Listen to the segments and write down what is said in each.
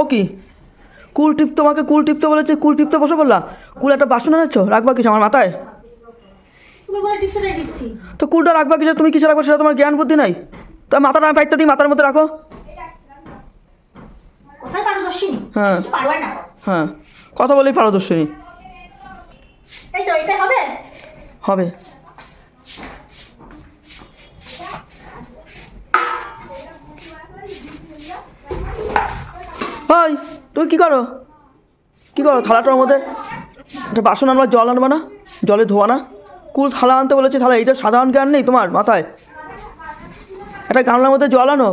ও কি? কুল টিপ তোমাকে কুল টিপতে বলেছে কুল টিপতে বসে বললা কুল একটা বাসন এনেছো? রাখবা কিছু আমার মাথায়? টিপতে তো কুলটা রাখবা কিছু তুমি কিসে রাখব সেটা তোমার জ্ঞান বুদ্ধি নাই। তা মাথাটা আমি পাইতে দিই মাথার মধ্যে রাখো। হ্যাঁ। কিছু হ্যাঁ। কথা বলেই পারদর্শিনী হবে। ভাই তুমি কি করো? কি করো থালাটার মধ্যে? একটা বাসন আনবা জল আনবা না? জলে ধোয়া না? কুল থালা আনতে বলেছে থালা এইটা সাধারণ জ্ঞান নেই তোমার মাথায়? একটা গামলার মধ্যে জল আনো।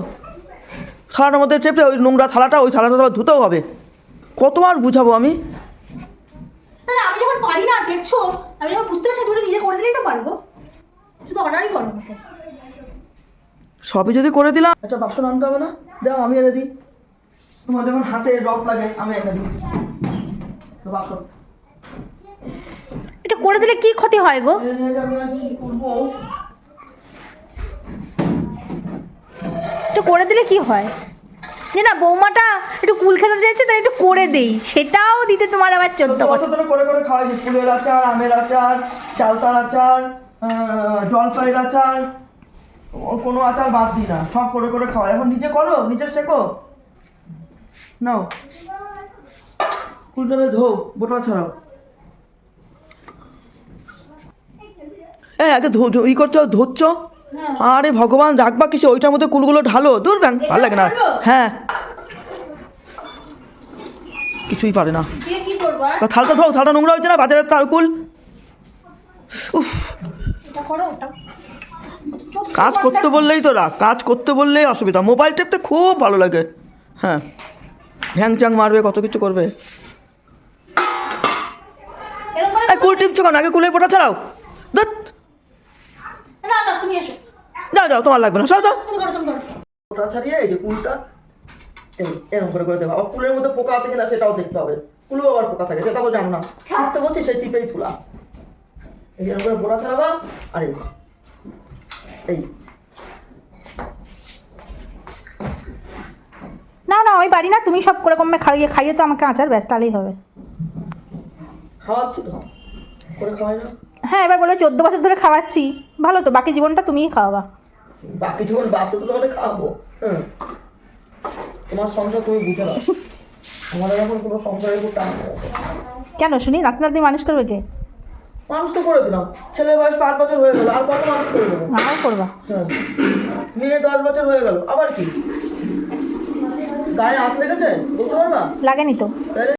থালাটার মধ্যে চেপে ওই নোংরা থালাটা ওই থালাটা তোমার ধুতেও হবে। কতবার বুঝাবো আমি? তাহলে আমি যখন পারি না দেখছ? আমি যখন বুঝতে পারছি তুমি নিজে করে দিলেই তো পারব। শুধু অর্ডারই করো আমাকে। সবই যদি করে দিলাম একটা বাসন আনতে হবে না? দাও আমি এনে দিই। তোমার যখন হাতে রক লাগে আমি এনে দিই। তো বাসন এটা করে দিলে কি ক্ষতি হয় গো? এটা করে দিলে কি হয়? যে না বৌমাটা একটু কুল খেতে চাইছে তাই একটু করে দেই। সেটাও দিতে তোমার আবার চোদ্দ কথা ধরে করে করে খাওয়াইছি ফুলের আচার আমের আচার চালতার আচার জলপাইয়ের আচার ও- কোনো আচার বাদ দিই না। সব করে করে খাওয়াই। এখন নিজে করো নিজে শেখো। নাও। কুলটারে ধো বোটা ছাড়াও। এই আগে ধো ধো- ই করছ ধুচ্ছ? আরে ভগবান রাখবা কিসে? ওইটার মধ্যে কুলগুলো ঢালো। দূর ব্যাং ভালো লাগে না। হ্যাঁ। কিছুই পারে না। থালটা ধোও থালটা নোংরা হয়েছে না? বাজারের তারকুল উফ। কাজ করতে বললেই তো রাখ কাজ করতে বললেই অসুবিধা। মোবাইল টেপতে খুব ভালো লাগে। হ্যাঁ। ভ্যাংচাং মারবে, কত কিছু করবে। কুল টিপছো কেন? আগে কুলের পোটা ছাড়াও। তুমি যাও যাও, তোমার লাগবে না। সব দাও পোটা ছাড়িয়ে এই যে কুলটা এরকম করে করে দেবো। আবার কুলের মধ্যে পোকা আছে কিনা সেটাও দেখতে হবে। কুলেও আবার পোকা থাকে, সেটাও জানো না। থাকতে বলছি সেই টিপেই তুলা। এই এরকম করে পোড়া ছাড়াবা, আর এই। না ওই পারি না তুমি সব করে কমে খাইয়ে খাইয়ে তো আমাকে আচার ব্যস্ত তাহলেই হবে। খাওয়াচ্ছি তো। করে খাওয়াই না? হ্যাঁ এবার বলে চোদ্দ বছর ধরে খাওয়াচ্ছি। ভালো তো বাকি জীবনটা তুমিই খাওয়াবা। বাকি জীবন বাঁচতে তো তোমাকে খাওয়াবো। তোমার সংসার তুমি বুঝে নাও। আমাদের এখন কোনো সংসারের উপর টান। কেন শুনি নাতি নাতি মানুষ করবে কে? মানুষ তো করে দিলাম। ছেলের বয়স পাঁচ বছর হয়ে গেল আর কত মানুষ করে দেবো? আমাও করবা। মেয়ে দশ বছর হয়ে গেল আবার কি? গায়ে আঁচ লেগেছে? বলতে পারবা? লাগেনি তো।